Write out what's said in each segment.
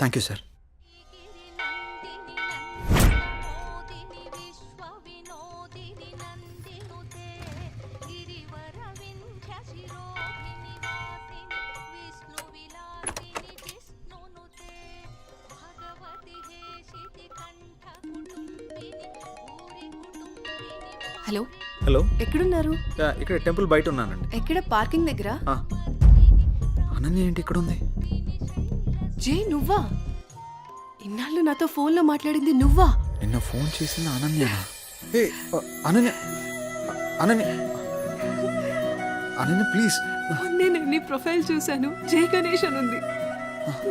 Thank you sir hello. Hello. ఎక్కడున్నారు? ఇక్కడ temple బయట ఉన్నానండి. ఎక్కడ? పార్కింగ్ దగ్గర? అనన్య ఏంటి ఇక్కడ ఉంది జే నువ్వా? ఇన్నాళ్ళు నాతో ఫోన్లో మాట్లాడింది నువ్వా? నిన్న ఫోన్ చేసింది అనన్య. ఏ అనన్య. అనన్య. అనన్య ప్లీజ్. నేను నీ ప్రొఫైల్ చూశాను. జే గణేష్ అని ఉంది.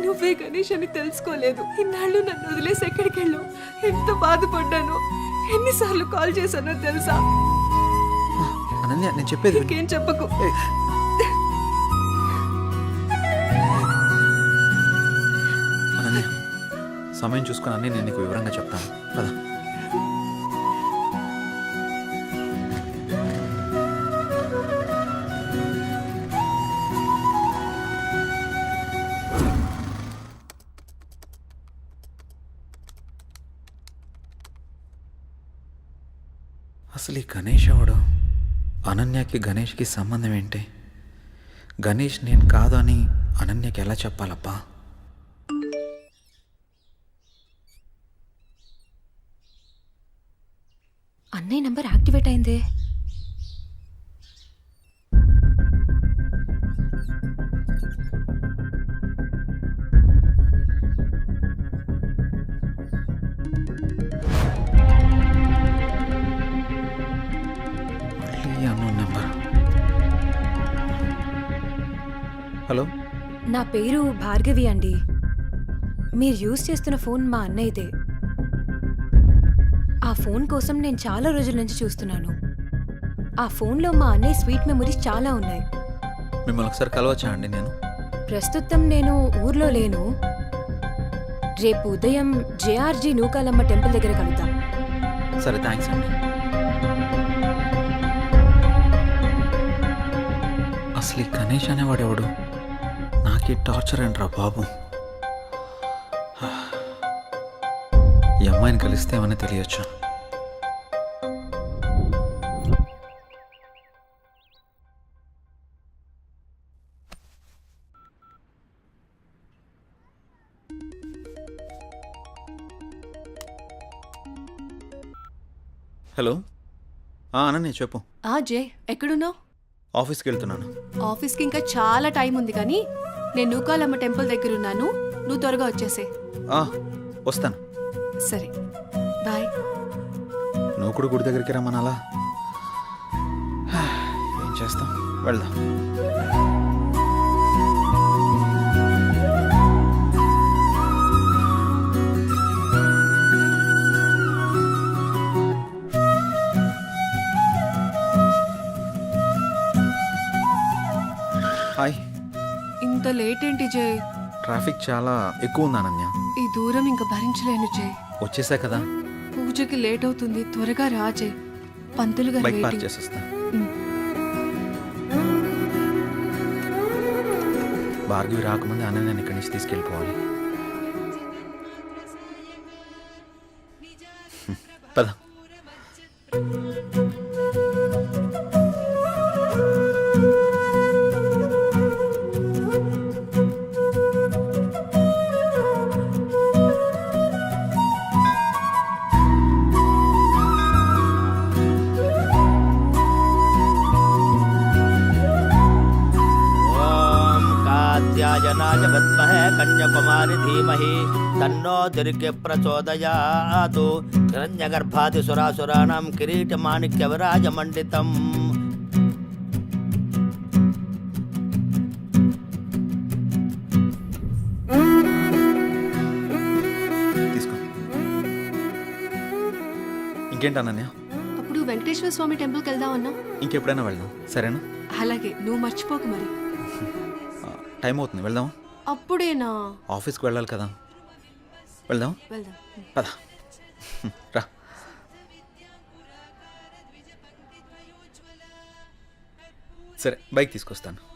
నువ్వే గణేష్ అని తెలుసుకోలేదు. ఇన్నాళ్ళు నన్ను వదిలేసి ఎక్కడికి వెళ్ళావు? ఎంత బాధపడ్డాను? ఎన్నిసార్లు కాల్ చేశానో తెలుసా? అనన్య నేను చెప్పేది. ఇంకేం చెప్పకు. సమయం చూసుకుని అన్నీ నేను నీకు వివరంగా చెప్తాను. కదా అసలు ఈ గణేష్ ఎవడు? అనన్యకి గణేష్కి సంబంధం ఏంటి? గణేష్ నేను కాదు అని అనన్యకి ఎలా చెప్పాలబ్బా? అన్నయ్య నంబర్ యాక్టివేట్ అయిందే. హలో? నా పేరు భార్గవి అండి. మీరు యూజ్ చేస్తున్న ఫోన్ మా అన్నయ్యదే. ఫోన్ కోసం నేను చాలా రోజుల నుంచి చూస్తున్నాను. ఆ ఫోన్లో మా అన్నయ్య స్వీట్ మెమరీస్ చాలా ఉన్నాయి. మిమ్మల్ని ఒకసారి కలవచ్చా అండి నేను? ప్రస్తుతం నేను ఊర్లో లేను. రేపు ఉదయం జేఆర్జీ నూకాలమ్మ టెంపుల్ దగ్గర కలుద్దాం. సరే థ్యాంక్స్ అండి. అసలు ఈ గణేష్ అనేవాడు ఎవడు నాకే టార్చర్ అంటరా బాబు? ఈ అమ్మాయిని కలిస్తే ఏమని తెలియచ్చు? హలో. ఆ, అనన్య చెప్పు. ఆ జే ఎక్కడున్నావు? ఆఫీస్కి వెళ్తున్నాను ఆఫీస్కి ఇంకా చాలా టైం ఉంది కానీ నేను నూకాలమ్మ టెంపుల్ దగ్గర ఉన్నాను నువ్వు త్వరగా వచ్చేసే. ఆ, వస్తాను. సరే. బాయ్. నువ్వు కూడా గుడి దగ్గరికి రమ్మనాలా? ఏం చేస్తాం? వెళ్దాం. ఇంత లేట్ ఏంటి జే? ట్రాఫిక్ చాలా ఎక్కువ ఉంది అనన్య ఈ దూరం ఇంకా భరించలేను జే. వచ్చేసా కదా? పూజకి లేట్ అవుతుంది. త్వరగా రా జే. పంతులు గారు బైక్ పార్క్ waiting. చేసేస్తా. భార్గవి రాకముందే అనన్యని ఇక్కడి నుంచి తీసుకెళ్ళిపోవాలి. తన్నో దొరికే ప్రచోదయాదు హిరణ్యగర్భాది సురాసురాణం కిరీట మాణిక్య విరాజమండితం తీసుకో. ఇంకేంటి అనన్య అప్పుడు వెంకటేశ్వర స్వామి టెంపుల్కి వెళ్దాం అన్నా? ఇంకెప్పుడైనా వెళ్దాం. సరేనా? అలాగే నువ్వు మర్చిపోకు మరి. టైం అవుతుంది. వెళ్దామా? అప్పుడేనా? ఆఫీస్కి వెళ్ళాలి కదా. వెళ్దాం వెళ్దాం. పద. రా. సరే బైక్ తీసుకొస్తాను.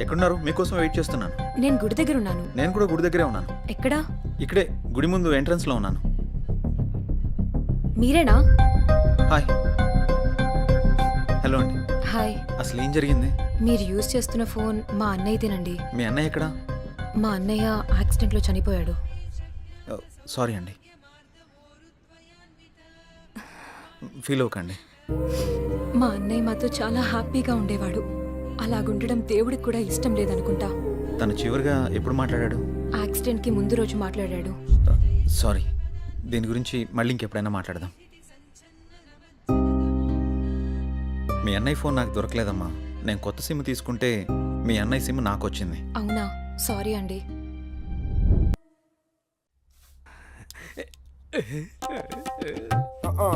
ఎక్కడున్నారు? మీకోసం వెయిట్ చేస్తున్నాను. నేను గుడి దగ్గర ఉన్నాను. నేను కూడా గుడి దగ్గరే ఉన్నాను. ఎక్కడా? ఇక్కడే గుడి ముందు ఎంట్రన్స్లో ఉన్నాను. మీరేనా? హాయ్ హలో అండి. హాయ్ అసలు ఏం జరిగింది? మీరు యూజ్ చేస్తున్న ఫోన్ మా అన్నయ్యదేనండి మీ అన్నయ్య ఎక్కడా? మా అన్నయ్య యాక్సిడెంట్లో చనిపోయాడు. సారీ అండి. ఫీల్ అవ్వకండి మా అన్నయ్య మాతో చాలా హ్యాపీగా ఉండేవాడు. అలాగుండడం దేవుడికి కూడా ఇష్టం లేదనుకుంటా. తను చివరిగా ఎప్పుడు మాట్లాడాడు? యాక్సిడెంట్కి ముందు రోజు మాట్లాడాడు. సారీ. దీని గురించి మళ్ళీ ఇంకెప్పుడైనా మాట్లాడదాం. మీ అన్నయ్య ఫోన్ నాకు దొరకలేదమ్మా. నేను కొత్త సిమ్ తీసుకుంటే మీ అన్నయ్య సిమ్ నాకు వచ్చింది అవునా? సారీ అండి. Come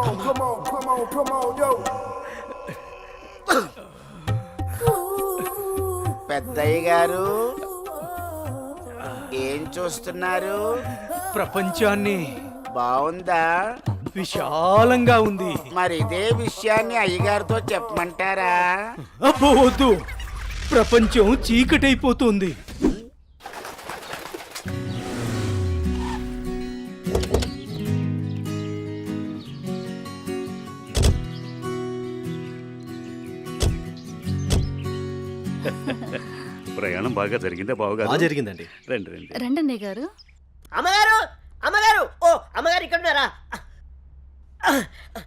on, come on, come on, come on, yo. పెద్దయ్య గారు ఏం చూస్తున్నారు? ప్రపంచాన్ని బాగుందా? విశాలంగా ఉంది. మరి ఇదే విషయాన్ని అయ్యగారితో చెప్పమంటారా? అబ్బో వద్దు. ప్రపంచం చీకటైపోతుంది. ప్రయాణం బాగా జరిగిందా బావగారు? బాగా జరిగిందండి. రండి రండి. రండన్నయ్య గారు. అమ్మగారు! అమ్మగారు! ఓ అమ్మగారు ఇక్కడ ఉన్నారా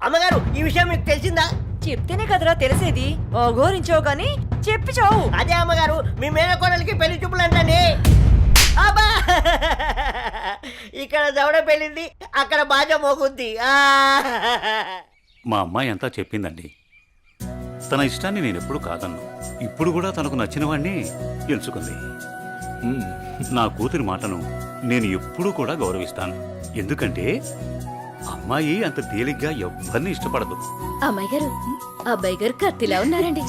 అమ్మగారు ఈ విషయం మీకు తెలిసిందా? చెప్తేనే కదరా తెలిసేది. అఘోరించావు గాని చెప్పి చావు అదే అమ్మగారు మీ మేనకోడలికి పెళ్ళి చూపులు అంటండి అబ్బా! ఇక్కడ దవడ పెళ్ళింది అక్కడ బాజ మోగుద్ది. ఆ! మా అమ్మాయి అంతా చెప్పిందండి. తన ఇష్టాన్ని నేను ఎప్పుడు కాదన్ను. ఇప్పుడు కూడా తనకు నచ్చిన వాడిని ఎంచుకుంది. నా కూతురి మాటను నేను ఎప్పుడూ కూడా గౌరవిస్తాను. ఎందుకంటే అమ్మాయి అంత తేలిగ్గా ఎవ్వరిని ఇష్టపడదు. అమ్మాయి గారు అబ్బాయి గారు కత్తిలా ఉన్నారండి.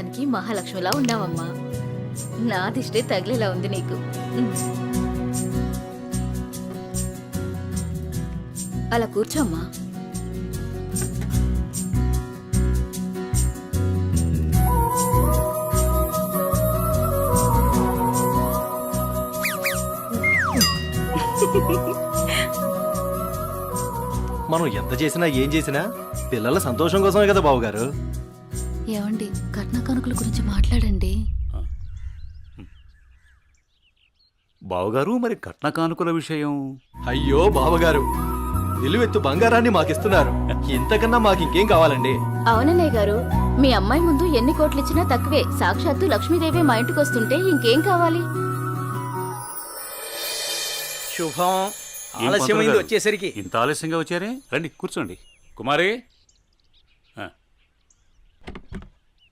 చూడ్డానికి మహాలక్ష్మిలా ఉన్నావమ్మా. నా దిష్టే తగిలేలా ఉంది నీకు. అలా కూర్చోమ్మా. మనం ఎంత చేసినా ఏం చేసినా పిల్లల సంతోషం కోసమే కదా బాబు గారు ఏమండి కట్న కానుకల గురించి మాట్లాడండి. బావగారు మరి కట్న కానుకల విషయం? అయ్యో బావగారు నిలువెత్తు బంగారాన్ని మాకిస్తున్నారు. ఇంతకన్నా మాకు ఇంకేం కావాలండి? అవునన్నయ్య గారు మీ అమ్మాయి ముందు ఎన్ని కోట్లు ఇచ్చినా తక్కువే. సాక్షాత్తు లక్ష్మీదేవి మా ఇంటికి వస్తుంటే ఇంకేం కావాలి? శుభం. ఆలస్యమైంది? వచ్చేసరికి. ఇంత ఆలస్యంగా వచ్చారే? రండి కూర్చోండి. కుమారి ఆ.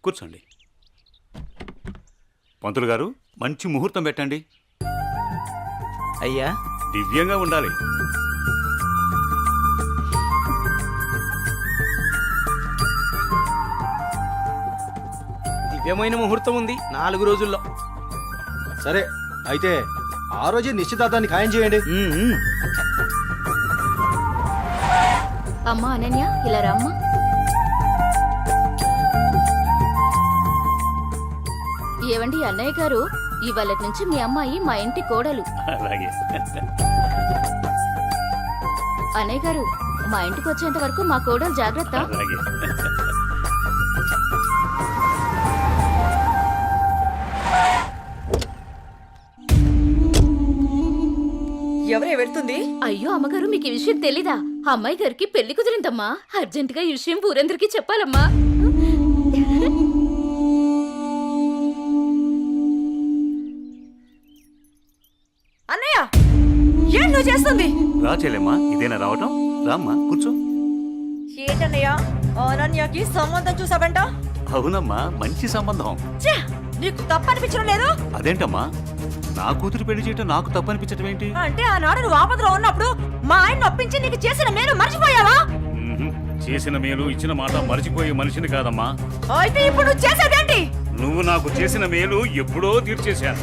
కూర్చోండి. పంతులు గారు మంచి ముహూర్తం పెట్టండి. అయ్యా. దివ్యంగా ఉండాలి. దివ్యమైన ముహూర్తం ఉంది నాలుగు రోజుల్లో. సరే అయితే ఆ రోజే నిశ్చితార్థాన్ని ఖాయం చేయండి. అమ్మా అనన్య ఇలా రామ్మా. ఏవండి అన్నయ్య గారు? ఇవాళ నుంచి మీ అమ్మాయి మా ఇంటి కోడలు. అలాగే. అన్నయ్య గారు మా ఇంటికి వచ్చేంత వరకు మా కోడలు జాగ్రత్త. అలాగే. ఎవరే వెళ్తుంది? అయ్యో అమ్మగారు మీకు ఈ విషయం తెలీదా? అమ్మాయి గారికి పెళ్ళి కుదిరిందమ్మా. అర్జెంటుగా ఈ విషయం ఊరందరికీ చెప్పాలమ్మా. రా చెల్లెమ్మా ఇదేనా రావటం? రామ్మా కూర్చో. ఏంటన్నయ్య? అనన్యకి సంబంధం చూసావంట? అవునమ్మా మంచి సంబంధం. ఛే, నీకు తప్పనిపించడం లేదు? అదేంటమ్మా? నా కూతురు పెళ్ళి చేయటం నాకు తప్పనిపించటం ఏంటి? అంటే ఆనాడు నువ్వు ఆపదలో ఉన్నప్పుడు మా ఆయన నొప్పించి నీకు చేసిన మేలు మర్చిపోయావా. చేసిన మేలు ఇచ్చిన మాట మర్చిపోయే మనిషిని కాదమ్మా. అయితే ఇప్పుడు నువ్వు చేసేదేంటి? నువ్వు నాకు చేసిన మేలు ఎప్పుడో తీర్చేశాను.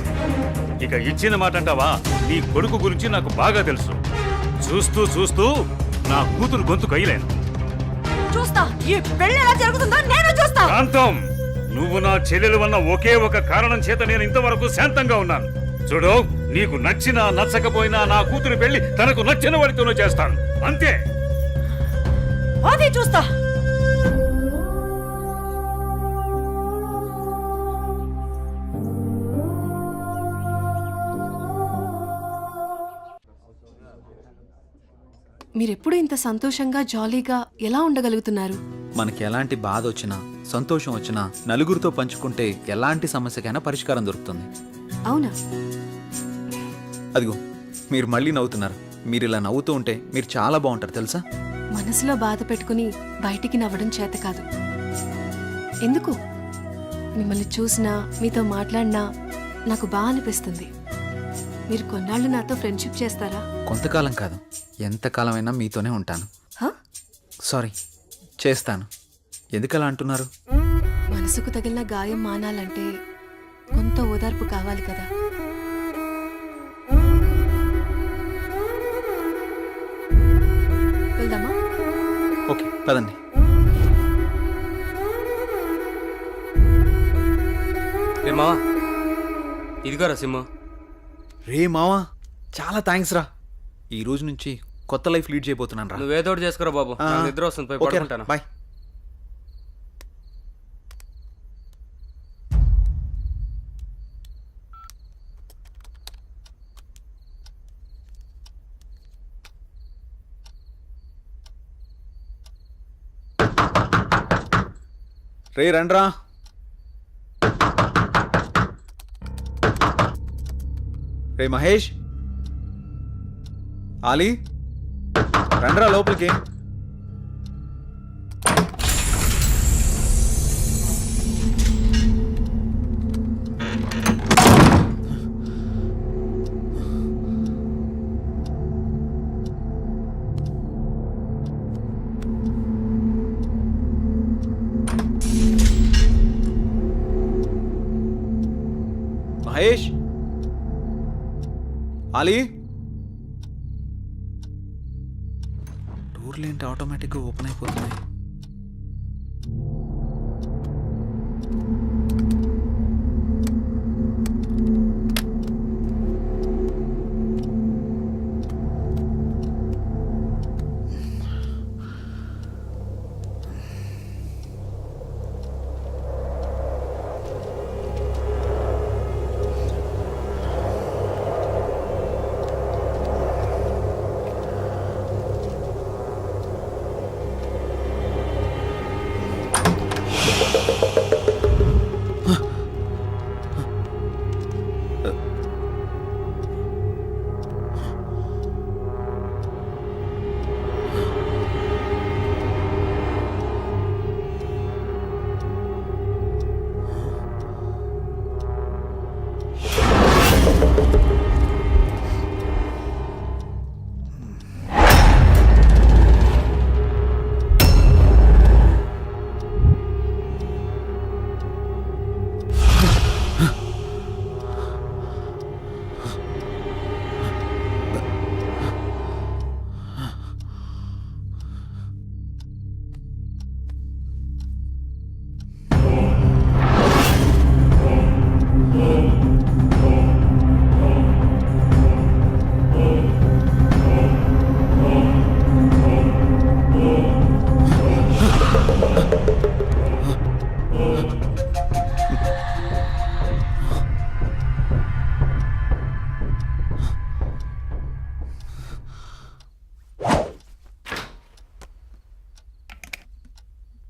ఇక ఇచ్చిన మాట అంటావా నీ కొడుకు గురించి నాకు బాగా తెలుసు. చూస్తూ చూస్తూ నా కూతురు గొంతు కయ్యలేను చూస్తా. ఈ పెళ్ళి ఎలా జరుగుతుందో నేను చూస్తా. కాంతం నువ్వు నా చెల్లెలు వన్న ఒకే ఒక కారణం చేత నేను ఇంతవరకు శాంతంగా ఉన్నాను. చూడు నీకు నచ్చినా నచ్చకపోయినా నా కూతురు పెళ్ళి తనకు నచ్చిన వాడితోనూ చేస్తాను. అంతే. అది చూస్తా. మీరెప్పుడు ఇంత సంతోషంగా జాలీగా ఎలా ఉండగలుగుతున్నారు? మనకి ఎలాంటి బాధ వచ్చినా సంతోషం వచ్చినా నలుగురితో పంచుకుంటే ఎలాంటి సమస్యకైనా పరిష్కారం దొరుకుతుంది. అవునా? అదిగో మీరు మళ్ళీ నవ్వుతున్నారు. మీరు ఇలా నవ్వుతూ ఉంటే మీరు చాలా బాగుంటారు తెలుసా? మనసులో బాధ పెట్టుకుని బయటికి నవ్వడం చేత కాదు. ఎందుకు? మిమ్మల్ని చూసినా మీతో మాట్లాడినా నాకు బాగా అనిపిస్తుంది. మీరు కొన్నాళ్ళు నాతో ఫ్రెండ్షిప్ చేస్తారా? కొంతకాలం కాదు. ఎంతకాలమైనా మీతోనే ఉంటాను. హ? సారీ చేస్తాను. ఎందుకలా అంటున్నారు? మనసుకు తగిలిన గాయం మానాలంటే కొంత ఓదార్పు కావాలి కదా. వెళ్దామా? ఓకే పదండి. రే మావా? ఇదిగోరా సిమ్ము. రే మావా చాలా థ్యాంక్స్ రా. ఈ రోజు నుంచి కొత్త లైఫ్ లీడ్ చేయబోతున్నాను రా. నువ్వేదో ఒకటి చేసుకురా బాబు. ఆ, నాకు నిద్ర వస్తుంది పోయి ఓకే పడుకుంటాను. బాయ్ రే రండ్రా. రే మహేష్. ఆలీ రండ్రా లోపలికి. ఆలీ డోర్లు ఏంటి ఆటోమేటిక్గా ఓపెన్ అయిపోతున్నాయి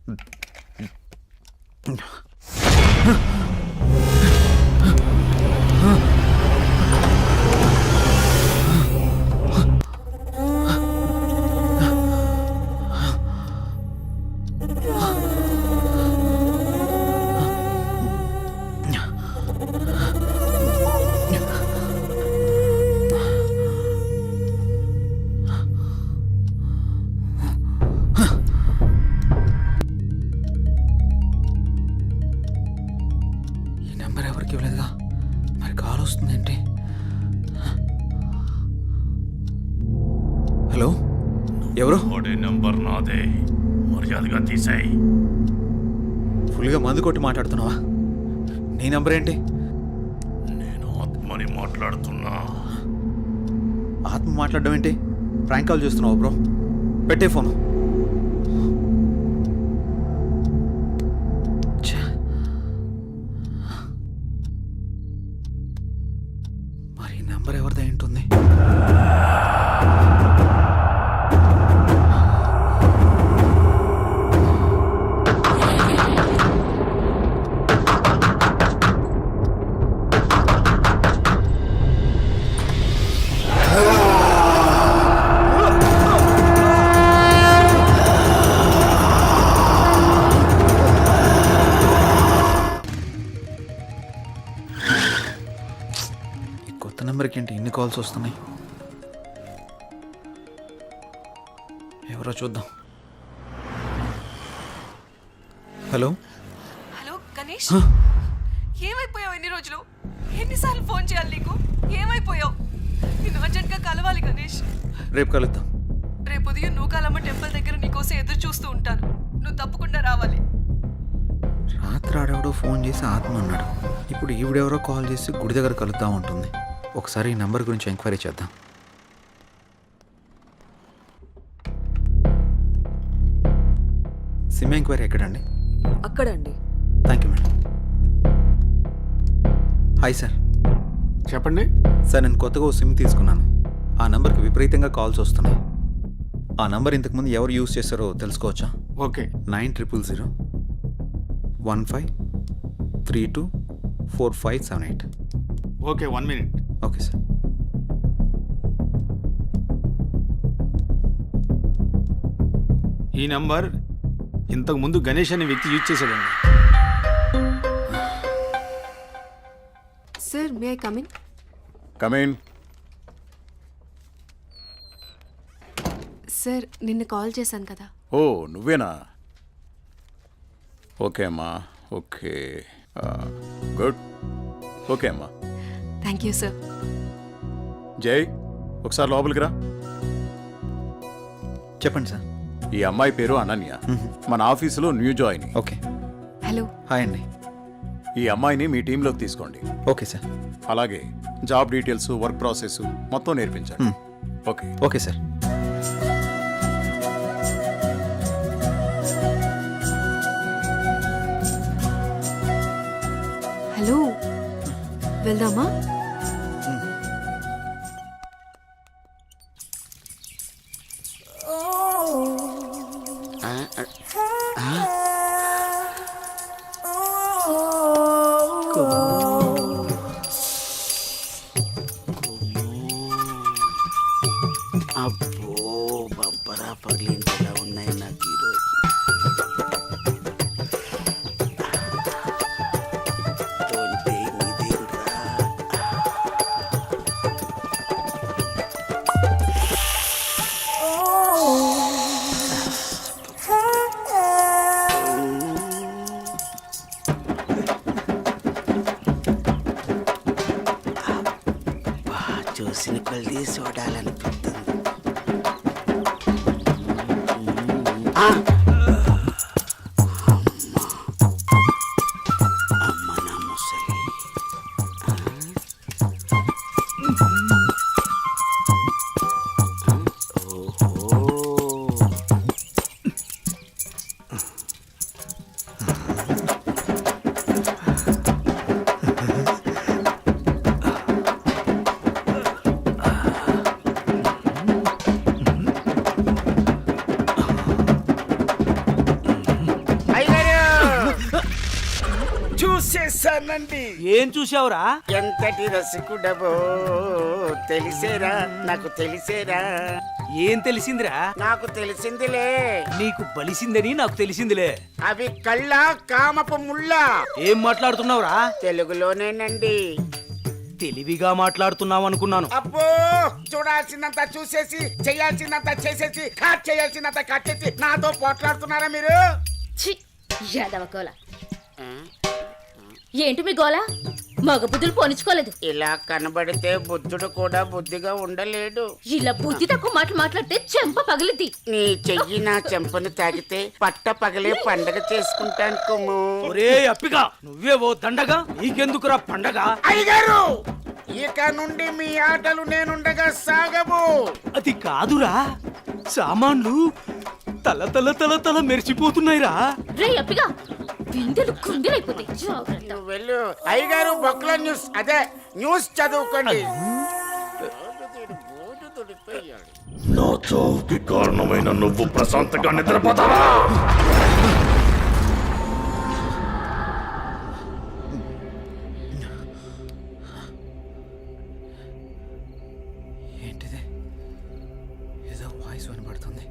음. 음. ఫుల్గా మందు కొట్టి మాట్లాడుతున్నావా? నీ నంబర్ ఏంటి? నేను ఆత్మని మాట్లాడుతున్నా. ఆత్మ మాట్లాడడం ఏంటి? ప్రాంక్ కాల్ చేస్తున్నావు బ్రో? పెట్టే ఫోను. నెంబర్కి ఏంటి ఇన్ని కాల్స్ వస్తున్నాయి. ఎవరో చూద్దాం. హలో? హలో గణేష్? ఏమైపోయావు ఎన్ని రోజులు? ఎన్నిసార్లు ఫోన్ చేయాలి నీకు? ఏమైపోయావు? నేను అర్జెంట్గా కలవాలి గణేష్. రేపు కలుద్దాం. రేపు ఉదయం నూకాలమ్మ టెంపుల్ దగ్గర నీకోసం ఎదురు చూస్తూ ఉంటాను. నువ్వు తప్పకుండా రావాలి. రాత్రి ఆడెవడో ఫోన్ చేసి ఆత్మ అన్నాడు. ఇప్పుడు ఈవిడెవరో కాల్ చేసి గుడి దగ్గర కలుద్దాం ఉంటుంది ఒకసారి ఈ నంబర్ గురించి ఎంక్వైరీ చేద్దాం. సిమ్ ఎంక్వైరీ ఎక్కడండి? అక్కడండి. Thank you madam hi sir చెప్పండి. సార్ నేను కొత్తగా ఓ సిమ్ తీసుకున్నాను. ఆ నంబర్కి విపరీతంగా కాల్స్ వస్తున్నాయి. ఆ నంబర్ ఇంతకుముందు ఎవరు యూజ్ చేస్తారో తెలుసుకోవచ్చా? Okay. Nine triple zero one five three two four five seven eight. Okay one minute. Okay sir. ఈ నంబర్ ఇంతకు ముందు గణేష్ అనే వ్యక్తి యూజ్ చేశాడండి. Sir may I come in? Come in sir నిన్న కాల్ చేశాను కదా. ఓ నువ్వేనా? ఓకే అమ్మా ఓకే. గుడ్. ఓకే అమ్మా. థ్యాంక్ యూ సార్ జై ఒకసారి లోపలికి రా. చెప్పండి సార్ ఈ అమ్మాయి పేరు అనన్య. మన ఆఫీసులో new join. Okay. Hello hi అండి. ఈ అమ్మాయిని మీ టీంలోకి తీసుకోండి. ఓకే సార్ అలాగే జాబ్ డీటెయిల్స్ వర్క్ ప్రాసెస్ మొత్తం నేర్పించండి. ఓకే. ఓకే సార్ హలో వెళ్దామా? బంపరా పగిలించేలా ఉన్నాయి నాకు ఈరోజు చూసేసానండి ఏం చూసావురా ఎంతటి రసికుడవో తెలిసేరా నాకు తెలిసేరా. ఏం తెలిసిందిరా? నాకు తెలిసిందిలే. నీకు బలిసిందని నాకు తెలిసిందిలే. అవి కళ్ళ కామపు ముళ్ళ. ఏం మాట్లాడుతున్నావురా? తెలుగులోనేనండి. తెలివిగా మాట్లాడుతున్నావు అనుకున్నాను అబ్బో చూడాల్సిందంత చూసేసి చేయాల్సిందంత చేసేసి కట్ చేయాల్సిందంత కట్ చేసి నాతో పోట్లాడుతున్నారా మీరు? ఛీ యాదవ కోల. ఏంటి మీ గోల? మగ బుద్ధులు పోనిచ్చుకోలేదు. ఇలా కనబడితే బుద్ధుడు కూడా బుద్ధిగా ఉండలేడు. ఇలా బుద్ధి తక్కువ మాటలు మాట్లాడితే చెంప పగిలిద్ది. నీ చెయ్యి నా చెంపను తాకితే పట్ట పగలే పండగ చేసుకుంటాను కుమ్ము. ఒరే అప్పిగా నువ్వే ఓ దండగా? నీకెందుకురా పండగ? అయ్యగారు ఇక నుండి మీ ఆటలు నేనుండగా సాగవు. అది కాదురా సామాన్లు తల తల తల తల మెరిసిపోతున్నాయిరా. రే అప్పిగా బిందెలు కుందెలైపోతాయి. జాగ్రత్త నువ్వు వెళ్ళు. అయ్యగారు బొక్కల న్యూస్. అదే న్యూస్ చదువుకోండి. నా చావుకి కారణమైన నువ్వు ప్రశాంతంగా నిద్రపోతావా? ఏంటిది? ఏదో వాయిస్ వినబడుతుంది.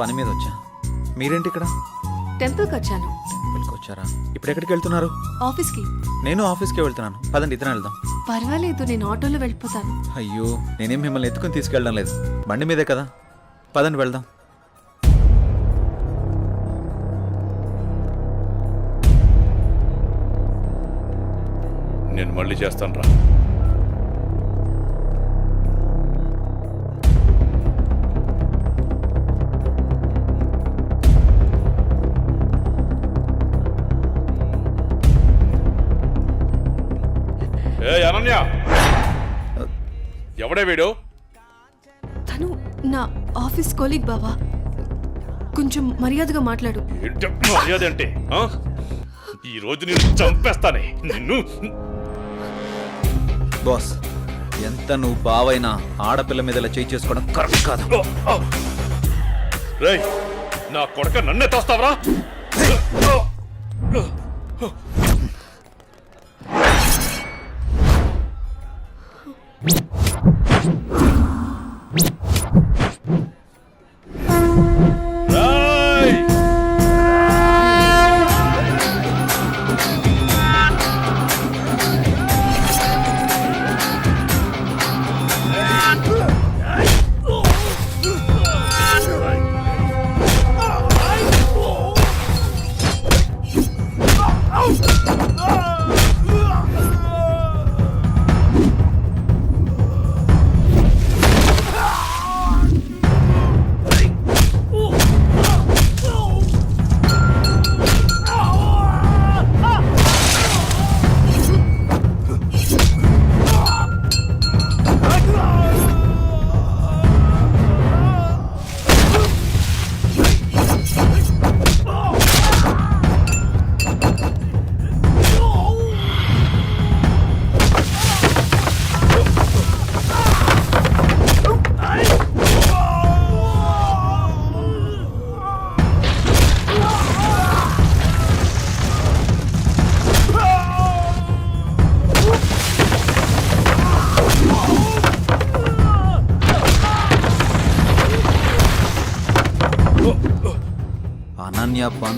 పని మీద వచ్చా. మీరేంటి ఇక్కడ? టెంపుల్కి వచ్చాను. టెంపుల్కి వచ్చారా? ఇప్పుడు ఎక్కడికి వెళ్తున్నారు? ఆఫీస్కి. నేను ఆఫీస్కి వెళ్తున్నాను. పదండి ఇద్దరం వెళ్దాం. పర్వాలేదు నేను ఆటోలో వెళ్ళిపోతాను. అయ్యో నేనేం మిమ్మల్ని ఎత్తుకుని తీసుకెళ్ళడం లేదు. బండి మీదే కదా. పదండి వెళ్దాం. నేను మళ్ళీ చేస్తాను రా అనన్య ఎవడే వీడు? తను నా ఆఫీస్ కొలీగ్ బావా. కొంచెం మర్యాదగా మాట్లాడు. ఏంటి మర్యాద అంటే ఆ? ఈ రోజు నేను చంపేస్తానే. నిన్ను. బాస్ ఎంత నువ్వు బావైనా ఆడపిల్ల మీద ఇలా చేయి చేసుకోవడం కరెక్ట్ కాదు. రేయ్ నా కొడక నన్నే తోస్తావరా? రేయ్!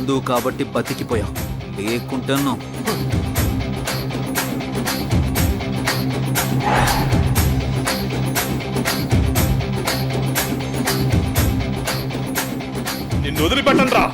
అనన్య కాబట్టి బతికిపోయాం. లేకుంటున్నావు నిన్ను వదిలిపెట్టండి రా